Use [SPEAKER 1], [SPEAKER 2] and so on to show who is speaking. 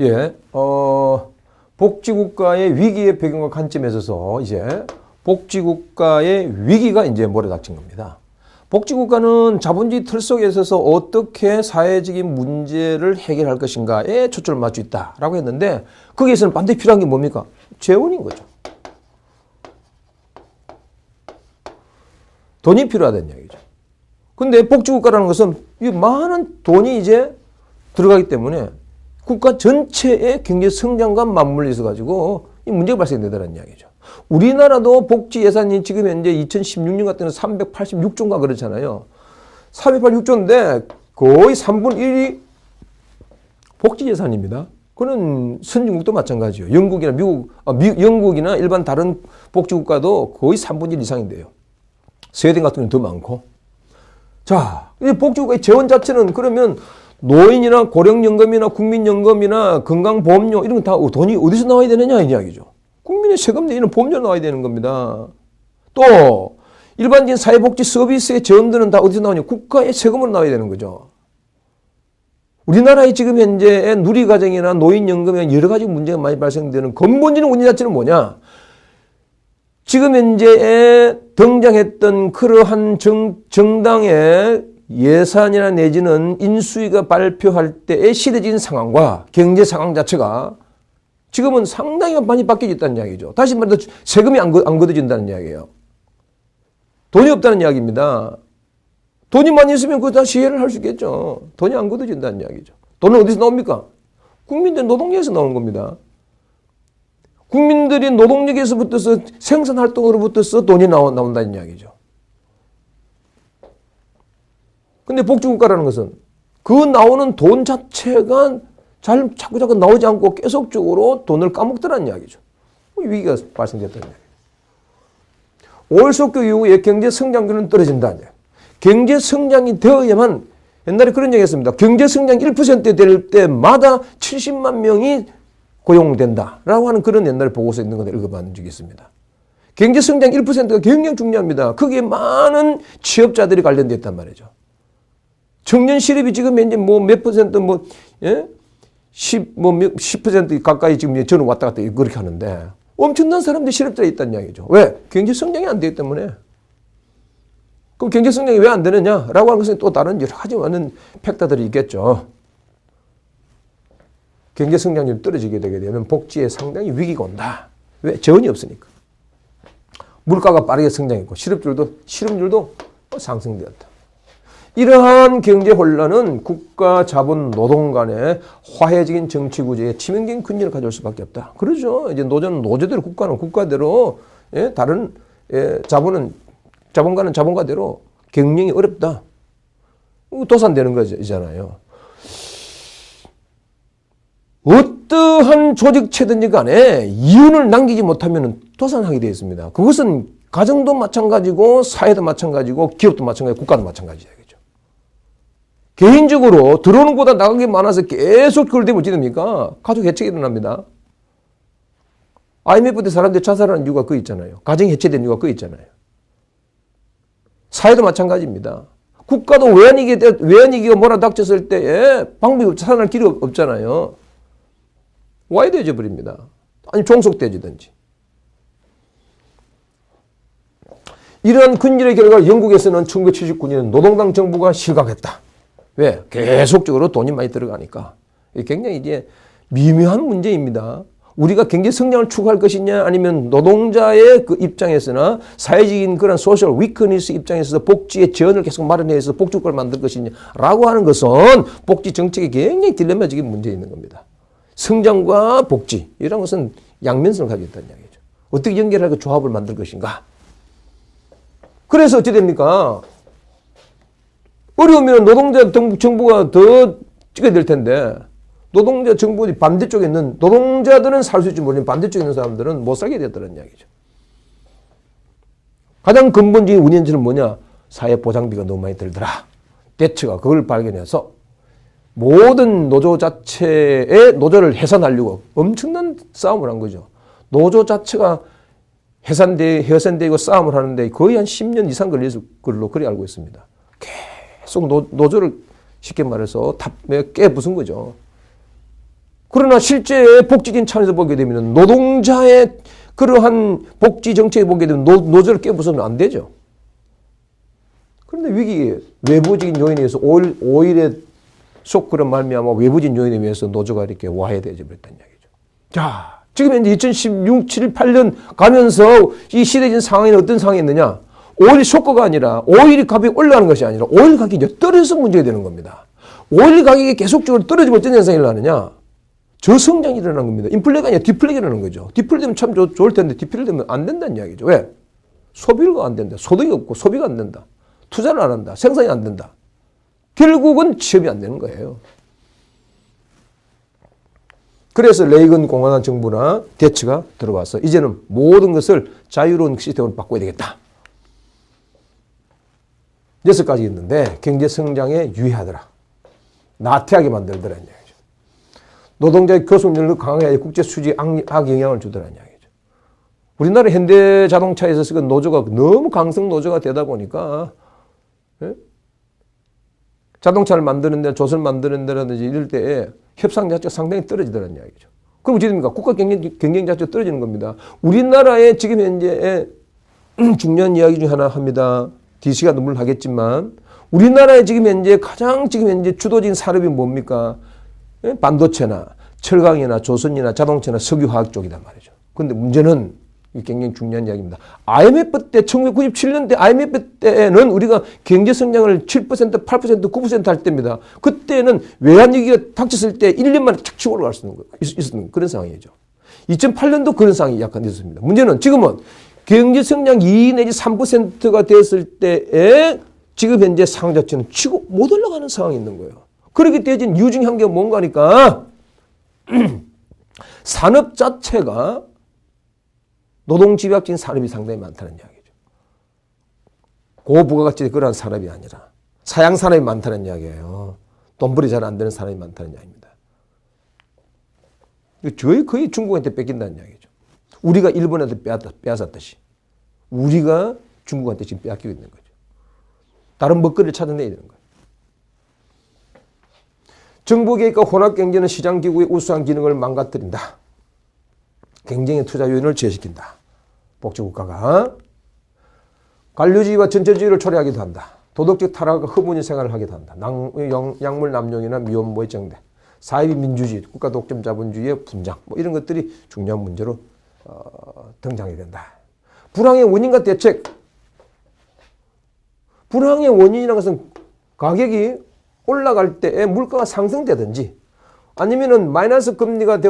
[SPEAKER 1] 예, 어, 복지국가의 위기의 배경과 관점에 있어서 이제 복지국가의 위기가 이제 몰아닥친 겁니다. 복지국가는 자본주의 틀 속에 있어서 어떻게 사회적인 문제를 해결할 것인가에 초점을 맞추 있다라고 했는데 거기에서는 반드시 필요한 게 뭡니까? 재원인 거죠. 돈이 필요하다는 이야기죠. 근데 복지국가라는 것은 이 많은 돈이 이제 들어가기 때문에 국가 전체의 경제 성장과 맞물려 있어 가지고 이 문제가 발생되더라는 이야기죠. 우리나라도 복지 예산이 지금 현재 2016년 같은 경우는 386조인가 그렇잖아요. 386조인데 거의 3분 1이 복지 예산입니다. 그는 선진국도 마찬가지예요. 영국이나 미국, 아, 미, 영국이나 일반 다른 복지국가도 거의 3분 1 이상인데요. 스웨덴 같은 경우는 더 많고. 자, 이 복지국가의 재원 자체는 그러면 노인이나 고령연금이나 국민연금이나 건강보험료 이런 건다 돈이 어디서 나와야 되느냐 이 이야기죠. 국민의 세금 내는 보험료 나와야 되는 겁니다. 또 일반적인 사회복지 서비스의 재원들은 다 어디서 나오냐? 국가의 세금으로 나와야 되는 거죠. 우리나라의 지금 현재 누리가정이나 노인연금에 여러 가지 문제가 많이 발생되는 근본적인 원인 자체는 뭐냐? 지금 현재 등장했던 그러한 정, 정당의 예산이나 내지는 인수위가 발표할 때의 시대적인 상황과 경제 상황 자체가 지금은 상당히 많이 바뀌어졌다는 이야기죠. 다시 말해서 세금이 안, 안 걷어진다는 이야기예요. 돈이 없다는 이야기입니다. 돈이 많이 있으면 그거 다 시혜를 할 수 있겠죠. 돈이 안 걷어진다는 이야기죠. 돈은 어디서 나옵니까? 국민들 노동력에서 나오는 겁니다. 국민들이 노동력에서부터서 생산활동으로부터서 돈이 나온다는 이야기죠. 근데 복지국가라는 것은 그 나오는 돈 자체가 잘 자꾸 자꾸 나오지 않고 계속적으로 돈을 까먹더라는 이야기죠. 위기가 발생됐다는 이야기죠. 올석교 이후에 경제 성장률은 떨어진다는 이야기. 경제 성장이 되어야만 옛날에 그런 얘기 했습니다. 경제 성장 1%될 때마다 70만 명이 고용된다 라고 하는 그런 옛날에 보고서 있는 걸 읽어본 적이 있습니다. 경제 성장 1%가 굉장히 중요합니다. 거기에 많은 취업자들이 관련되어 있단 말이죠. 청년 실업이 지금 현재 뭐몇 퍼센트 뭐, 예? 10, 뭐, 10% 가까이 지금 저는 왔다 갔다 그렇게 하는데 엄청난 사람들이 실업자에 있다는 이야기죠. 왜? 경제 성장이 안 되기 때문에. 그럼 경제 성장이 왜 안 되느냐라고 하는 것은 또 다른 여러 가지 많은 팩터들이 있겠죠. 경제 성장률이 떨어지게 되게 되면 복지에 상당히 위기가 온다. 왜? 재원이 없으니까. 물가가 빠르게 성장했고 실업률도 실업률도 상승되었다. 이러한 경제 혼란은 국가 자본 노동 간의 화해적인 정치 구조에 치명적인 근절을 가져올 수밖에 없다. 그러죠. 이제 노조는 노조대로 국가는 국가대로 예? 다른 예? 자본은 자본가는 자본가대로 경영이 어렵다. 도산되는 거잖아요. 어떠한 조직체든지 간에 이윤을 남기지 못하면 도산하게 되어 있습니다. 그것은 가정도 마찬가지고 사회도 마찬가지고 기업도 마찬가지고 국가도 마찬가지예요. 개인적으로 들어오는 것보다 나간 게 많아서 계속 그걸 대면 어찌 됩니까? 가족 해체가 일어납니다. IMF 때 사람들이 자살하는 이유가 그 있잖아요. 가정이 해체된 이유가 그 있잖아요. 사회도 마찬가지입니다. 국가도 외환위기, 외환위기가 몰아닥쳤을 때에 방법이 살아날 길이 없잖아요. 와이드해져 버립니다. 아니, 종속돼지든지. 이러한 근절의 결과 영국에서는 1979년 노동당 정부가 실각했다. 왜? 계속적으로 돈이 많이 들어가니까. 굉장히 이제 미묘한 문제입니다. 우리가 경제 성장을 추구할 것이냐 아니면 노동자의 그 입장에서나 사회적인 그런 소셜 위크니스 입장에서 복지의 지원을 계속 마련해서 복지국가를 만들 것이냐라고 하는 것은 복지 정책에 굉장히 딜레마적인 문제 있는 겁니다. 성장과 복지 이런 것은 양면성을 가지고 있다는 이야기죠. 어떻게 연결하고 조합을 만들 것인가? 그래서 어찌 됩니까? 어려우면 노동자 정부가 더 찍어야 될 텐데 노동자 정부 반대쪽에 있는 노동자들은 살 수 있지 모르는 반대쪽에 있는 사람들은 못 살게 됐다는 이야기죠. 가장 근본적인 원인은 뭐냐? 사회 보장비가 너무 많이 들더라. 대처가 그걸 발견해서 모든 노조 자체의 노조를 해산하려고 엄청난 싸움을 한 거죠. 노조 자체가 해산되, 해산되고 싸움을 하는데 거의 한 10년 이상 걸렸을 걸로 그리 알고 있습니다. 계속 노, 노조를 쉽게 말해서 깨 부순 거죠. 그러나 실제 복지적인 차원에서 보게 되면 노동자의 그러한 복지 정책에 보게 되면 노, 노조를 깨부수면 안 되죠. 그런데 위기에 외부적인 요인에 의해서 오일, 오일의 쇼크로 말미암아 외부적인 요인에 의해서 노조가 이렇게 와해되어 버렸다는 이야기죠. 자, 지금 이제 2016, 7, 8년 가면서 이 시대적인 상황에는 어떤 상황이 있느냐? 오일 쇼크가 아니라 오일 가격이 올라가는 것이 아니라 오일 가격이 떨어져서 문제가 되는 겁니다. 오일 가격이 계속적으로 떨어지고 어떤 현상이 일어나느냐? 저성장이 일어나는 겁니다. 인플레가 아니라 디플레가 일어나는 거죠. 디플레 되면 참 좋, 좋을 텐데 디플레 되면 안 된다는 이야기죠. 왜? 소비가 안 된다. 소득이 없고 소비가 안 된다. 투자를 안 한다. 생산이 안 된다. 결국은 취업이 안 되는 거예요. 그래서 레이건 공화당 정부나 대처가 들어와서 이제는 모든 것을 자유로운 시스템으로 바꿔야 되겠다. 여섯 가지 있는데 경제 성장에 유의하더라. 나태하게 만들더라는 이야기죠. 노동자의 교섭력을 강하게 국제 수지 악 영향을 주더라는 이야기죠. 우리나라 현대 자동차에서 쓰는 노조가 너무 강성 노조가 되다 보니까 예? 자동차를 만드는 데, 조선을 만드는 데라든지 이럴 때 협상 자체가 상당히 떨어지더라는 이야기죠. 그럼 어떻게 됩니까? 국가 경쟁, 경쟁 자체가 떨어지는 겁니다. 우리나라의 지금 현재 중요한 이야기 중 하나 합니다. DC가 눈물 하겠지만 우리나라의 지금 현재 가장 지금 현재 주도적인 산업이 뭡니까? 예? 반도체나 철강이나 조선이나 자동차나 석유화학 쪽이단 말이죠. 그런데 문제는 굉장히 중요한 이야기입니다. IMF 때 1997년대 IMF 때는 우리가 경제 성장을 7%, 8%, 9%할 때입니다. 그때는 외환 위기가 닥쳤을 때 1년 만에 착 치고 올라갈 수 있는 거 있었던 그런 상황이죠. 2008년도 그런 상황이 약간 있었습니다. 문제는 지금은 경제 성장 2 내지 3%가 됐을 때에 지금 현재 상황 자체는 치고 못 올라가는 상황이 있는 거예요. 그렇게 되어진 이유 중에 한개 뭔가 하니까 산업 자체가 노동 집약적인 산업이 상당히 많다는 이야기죠. 고부가가치 그러한 산업이 아니라 사양 산업이 많다는 이야기예요. 돈벌이 잘 안 되는 산업이 많다는 이야기입니다. 거의 중국한테 뺏긴다는 이야기죠. 우리가 빼앗다, 빼앗았듯이 우리가 중국한테 지금 빼앗기고 있는 거죠. 다른 먹거리를 찾아내야 되는 거예요. 정부 개입과 혼합 경제는 시장 기구의 우수한 기능을 망가뜨린다. 경쟁의 투자 요인을 제시킨다. 복지국가가 관료주의와 전체주의를 초래하기도 한다. 도덕적 타락과 허무인 생활을 하기도 한다. 낭, 영, 약물 남용이나 미혼모의 정대, 사회비 민주주의, 국가 독점 자본주의의 분장, 뭐 이런 것들이 중요한 문제로 어, 등장이 된다. 불황의 원인과 대책. 불황의 원인이라는 것은 가격이 올라갈 때 물가가 상승되든지 아니면은 마이너스 금리가 되어